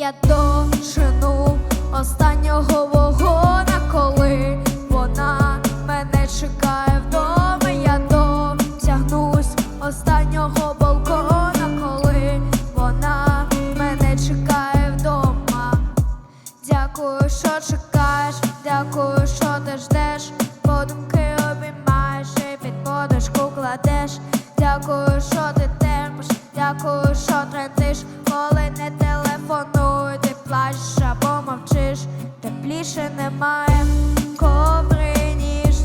Я дожену останнього вагона, коли вона мене чекає вдома. Я дотягнусь останнього балкона, коли вона мене чекає вдома. Дякую, що чекаєш, дякую, що ти ждеш. Подумки обіймаєш і під подушку кладеш. Дякую, що ти терпиш, дякую, немає коври,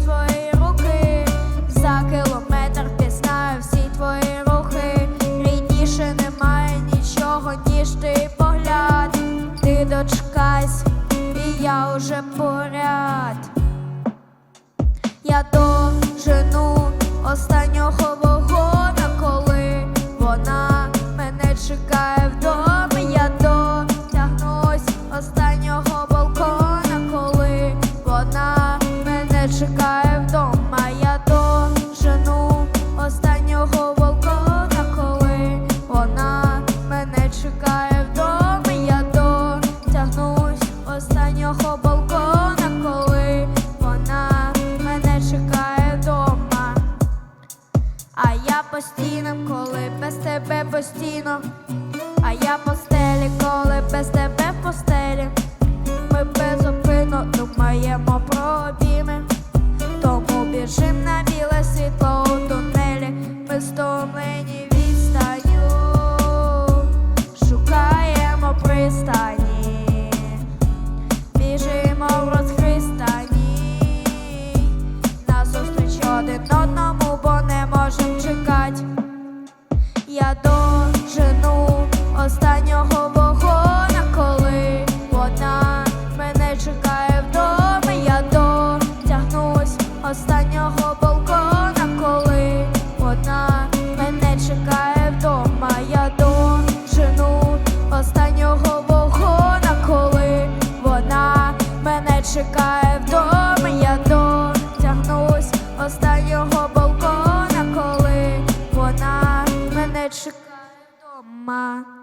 твої руки. За кілометр пізнаю всі твої рухи. Рідніше немає нічого, ніж ти погляд. Ти дочекайся, і я уже поряд. Я дожену останнього вагона, чекає вдома. Я дотягнусь останнього балкона, коли вона мене чекає вдома. А я по стінам, коли без тебе постійно. А я по стелі, коли без тебе постелі. Ми безупинно думаємо про обійми. Тому біжим на біле світло у тунелі. Ми está. Чекає вдома. Я дотягнусь останнього балкона, коли вона мене чекає вдома.